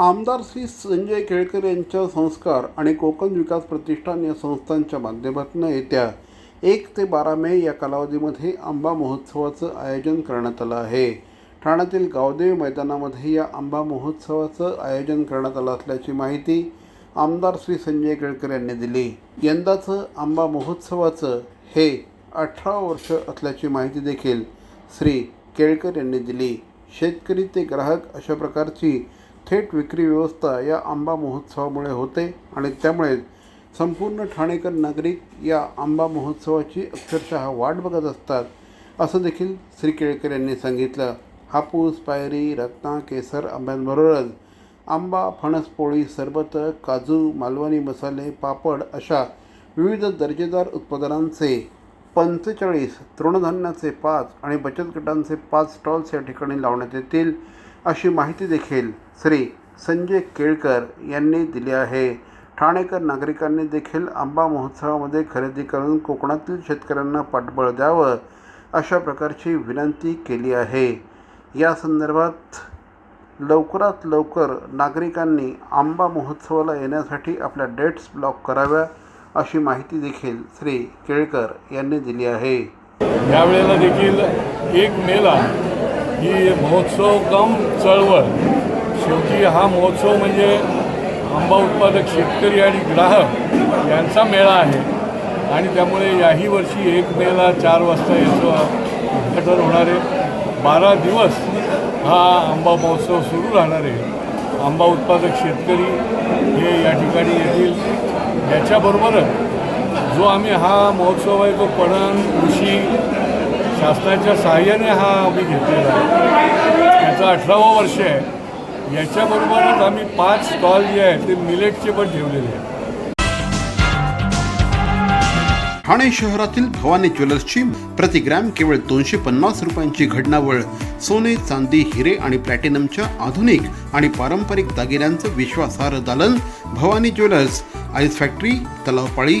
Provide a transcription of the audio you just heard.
आमदार श्री संजय केळकर यांच्या संस्कार आणि कोकण विकास प्रतिष्ठान या संस्थांच्या माध्यमातून येत्या एक ते बारा मे या कालावधीमध्ये आंबा महोत्सवाचं आयोजन करण्यात आलं आहे. ठाण्यातील गावदेवी मैदानामध्ये या आंबा महोत्सवाचं आयोजन करण्यात आलं असल्याची माहिती आमदार श्री संजय केळकर यांनी दिली. यंदाचं आंबा महोत्सवाचं हे अठरा वर्ष असल्याची माहिती देखील श्री केळकर यांनी दिली. शेतकरी ते ग्राहक अशा प्रकारची थेट विक्री व्यवस्था या आंबा महोत्सवामुळे होते आणि त्यामुळे संपूर्ण ठाणेकर नागरिक या आंबा महोत्सवाची अक्षरशः वाट बघत असतात असं देखील श्री केळकर यांनी सांगितलं. हापूस पायरी रत्ना केसर आंब्यांबरोबरच आंबा फणस पोळी सरबत काजू मालवणी मसाले पापड अशा विविध दर्जेदार उत्पादनांचे पंचेचाळीस तृणधान्याचे पाच आणि बचत गटांचे पाच स्टॉल्स या ठिकाणी लावण्यात येतील. अशी माहिती देखील श्री संजय केळकर यांनी दिली आहे. ठाणेकर नागरिकांनी देखील आंबा महोत्सवामध्ये खरेदी करून कोकणातील शेतकऱ्यांना पाठबळ द्यावं अशा प्रकारची विनंती केली आहे. या संदर्भात लवकरात लवकर नागरिकांनी आंबा महोत्सवाला येण्यासाठी आपल्या डेट्स ब्लॉक कराव्या अशी माहिती देखील श्री केळकर यांनी दिली आहे. यावेळेला देखील एक मेला ही महोत्सव कम चळवळ. शेवटी हा महोत्सव म्हणजे आंबा उत्पादक शेतकरी आणि ग्राहक यांचा मेळा आहे. आणि त्यामुळे याही वर्षी एक मेला चार वाजता याचं उद्घाटन होणार आहे. बारा दिवस हा आंबा महोत्सव सुरू राहणार आहे. आंबा उत्पादक शेतकरी हे या ठिकाणी येतील. याच्याबरोबरच जो आम्ही हा महोत्सव आहे तो पणन कृषी शासनाच्या सहाय्याने हा आम्ही घेतलेला आहे. त्याचं अठरावं वर्ष आहे. याच्याबरोबरच आम्ही पाच स्टॉल जे आहेत ते मिलेटचे पण ठेवलेले आहेत. ठाणे शहरातील भवानी ज्वेलर्सची प्रतिग्रॅम केवळ दोनशे पन्नास रुपयांची घडणावळ सोने चांदी हिरे आणि प्लॅटिनमच्या आधुनिक आणि पारंपरिक दागिन्यांचं विश्वासार्ह दालन Bhavani jewellers ice factory Talavpali